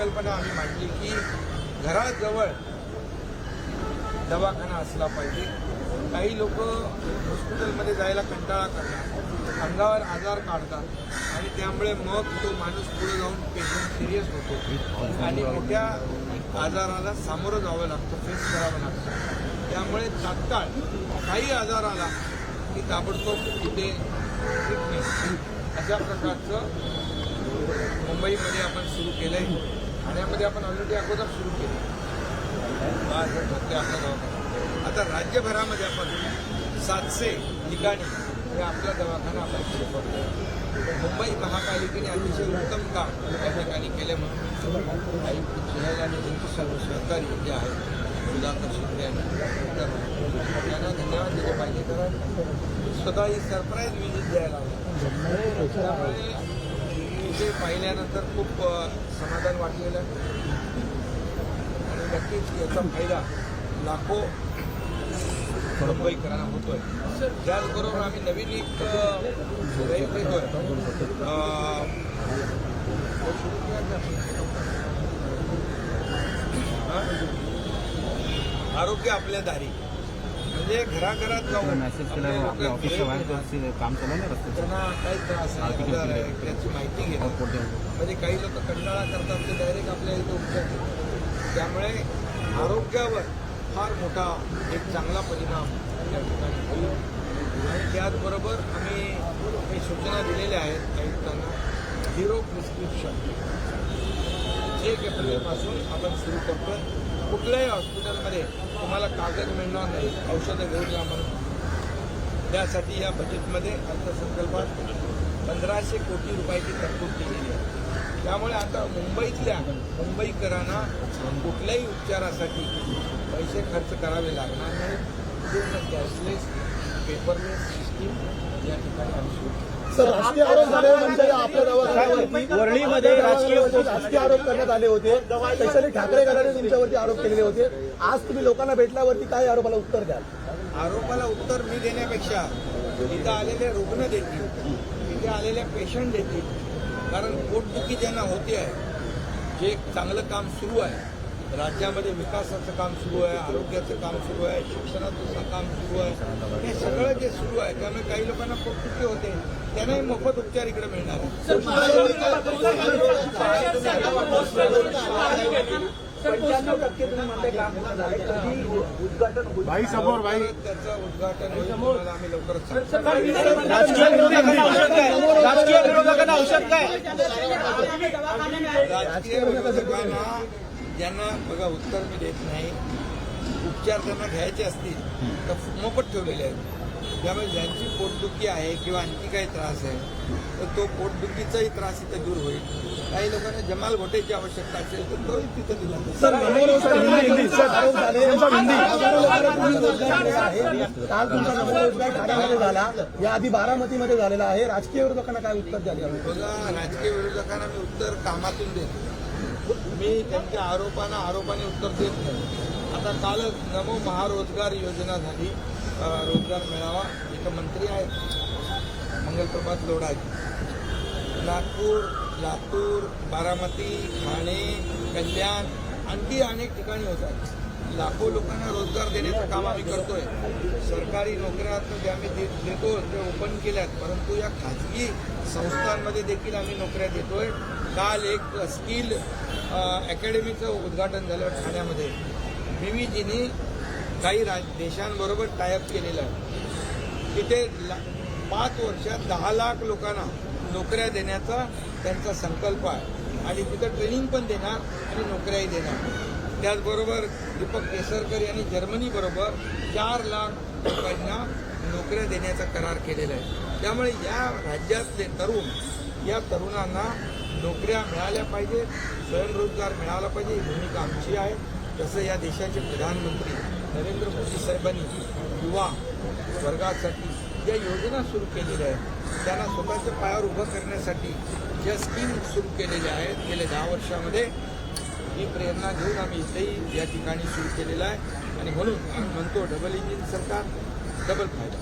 संकल्पना आम्ही मांडली की घराजवळ दवाखाना असला पाहिजे. काही लोक हॉस्पिटलमध्ये जायला कंटाळा करतात अंगावर आजार काढतात आणि त्यामुळे मग तो माणूस पुढे जाऊन पेशंट सिरियस होतो. आणि मोठ्या आजाराला सामोरं जावं लागतं फेस करावं लागतं. त्यामुळे तात्काळ काही आजार आला की ताबडतोब तिथे ट्रीटमेंट अशा प्रकारचं मुंबईमध्ये आपण सुरू केलं आहे ठाण्यामध्ये आपण ऑलरेडी अगोदर सुरू केलं. आपला दवाखाना आता राज्यभरामध्ये आपण सातशे ठिकाणी हे आपला दवाखाना आपण सुरू करतो. मुंबई महापालिकेने अतिशय उत्तम काम त्या ठिकाणी केल्यामुळे आयुक्त सुहेल आणि त्यांचे सर्व सहकारी जे आहेत सुधाकर शिंदे आणि त्यांना धन्यवाद दिले पाहिजे. कारण स्वतः ही सरप्राईज विजिट द्यायला त्यामुळे इथे पाहिल्यानंतर खूप समाधान वाटलेलं आहे. आणि नक्कीच याचा फायदा लाखो मुंबईकरांना होतोय. त्याचबरोबर आम्ही नवीन एक आरोग्य आपल्या दारी. म्हणजे घराघरात जाऊन मेसेज केला आपले आपल्या ऑफिसच्या बाहेर काम चालू आहे ना रस्त्याचं? त्यांना काही त्रास आहे. त्याची माहिती पोटे म्हणजे काही लोक कंटाळा करतात ते डायरेक्ट आपल्या इथे उपचार घेतात. त्यामुळे आरोग्यावर फार मोठा एक चांगला परिणाम या ठिकाणी होईल. आणि त्याचबरोबर आम्ही काही सूचना दिलेल्या आहेत आयुक्तांना झिरो प्रिस्क्रिप्शन एक एप्रिलपासून आपण सुरू करतो कुठल्याही हॉस्पिटलमध्ये तुम्हाला कागद मिळणार नाही. औषधं घेऊन या म्हणून. त्यासाठी या बजेटमध्ये अर्थसंकल्पात पंधराशे कोटी रुपयाची तरतूद केलेली आहे. त्यामुळे आता मुंबईतल्या मुंबईकरांना कुठल्याही उपचारासाठी पैसे खर्च करावे लागणार नाही पूर्ण कॅशलेस पेपरलेस सिस्टीम या ठिकाणी आम्ही सुरू केली. राजकीय आरोप झाले म्हणजे आपल्या वरळीमध्ये राजकीय राजकीय आरोप करण्यात आले होते. स्पेशली ठाकरे गटाने तुमच्यावरती आरोप केलेले होते. आज तुम्ही लोकांना भेटल्यावरती काय आरोपाला उत्तर द्याल? आरोपाला उत्तर मी देण्यापेक्षा इथं आलेले रुग्ण देतील इथे आलेले पेशंट देतील कारण पोटदुखी ज्यांना होते आहे जे एक चांगलं काम सुरू आहे राज्यामध्ये विकासाचं काम सुरू आहे आरोग्याचं काम सुरू आहे शिक्षणाचं काम सुरू आहे हे सगळं सुरू आहे. त्यामुळे काही लोकांना पोटदुखी होते. त्यांनाही मोफत उपचार इकडे मिळणार आहे पंच्याण्णव टक्के तुम्ही म्हणताय काम पूर्ण झालंय कधी उद्घाटन होईल? भाई समोर भाई त्याचं उद्घाटन होईल. तुम्हाला आम्ही लवकरच. राजकीय विरोधकांना औषध काय? राजकीय विरोधकांना ज्यांना बघा उत्तर मी देत नाही उपचार त्यांना घ्यायचे असतील तर मोफत ठेवलेले आहेत त्यामुळे ज्यांची पोटदुखी आहे किंवा आणखी काही त्रास आहे तर तो पोटदुखीचाही त्रास इथे दूर होईल काही लोकांना जमाल घोटेची आवश्यकता असेल तर तोही तिथे दिला झाले काल तुमचा ठाण्यामध्ये झाला याआधी बारामतीमध्ये झालेला आहे राजकीय विरोधकांना काय उत्तर द्याल यावर? बघा राजकीय विरोधकांना मी उत्तर कामातून देतो मी त्यांच्या आरोपांना आरोपाने उत्तर देत नाही आता कालच नमो महारोजगार योजना झाली रोजगार मेळावा. इथं मंत्री आहेत मंगलप्रभात लोढाजी. नागपूर लातूर बारामती ठाणे कल्याण आणखी अनेक ठिकाणी होतात लाखो लोकांना रोजगार देण्याचं काम आम्ही करतोय. सरकारी नोकऱ्या जे म्हणजे आम्ही दे- देतो ते ओपन केल्यात. परंतु या खाजगी संस्थांमध्ये देखील आम्ही नोकऱ्या देतोय. काल एक स्किल अकॅडमीचं उद्घाटन झालं ठाण्यामध्ये. बीवीजीनी काही राज देशांबरोबर टायअप केलेलं आहे. तिथे ला- पाच वर्षात दहा लाख लोकांना नोकऱ्या देण्याचा त्यांचा संकल्प आहे. आणि तिथं ट्रेनिंग पण देणार आणि नोकऱ्याही देणार. त्याचबरोबर दीपक केसरकर यांनी जर्मनीबरोबर चार लाख लोकांना नोकऱ्या देण्याचा करार केलेला आहे. त्यामुळे या राज्यातले तरुण या तरुणांना नोकऱ्या मिळाल्या पाहिजेत स्वयंरोजगार मिळाला पाहिजे ही भूमिका आमची आहे. तसं या देशाचे प्रधानमंत्री नरेंद्र मोदी साहेबांनी युवा वर्गासाठी ज्या योजना सुरू केलेल्या आहेत त्यांना स्वतःच्या पायावर उभं करण्यासाठी ज्या स्कीम सुरू केलेल्या आहेत गेल्या दहा वर्षामध्ये ही प्रेरणा घेऊन आम्ही इथेही या ठिकाणी सुरू केलेलं आहे आणि म्हणून आम्ही म्हणतो डबल इंजिन सरकार डबल फायदा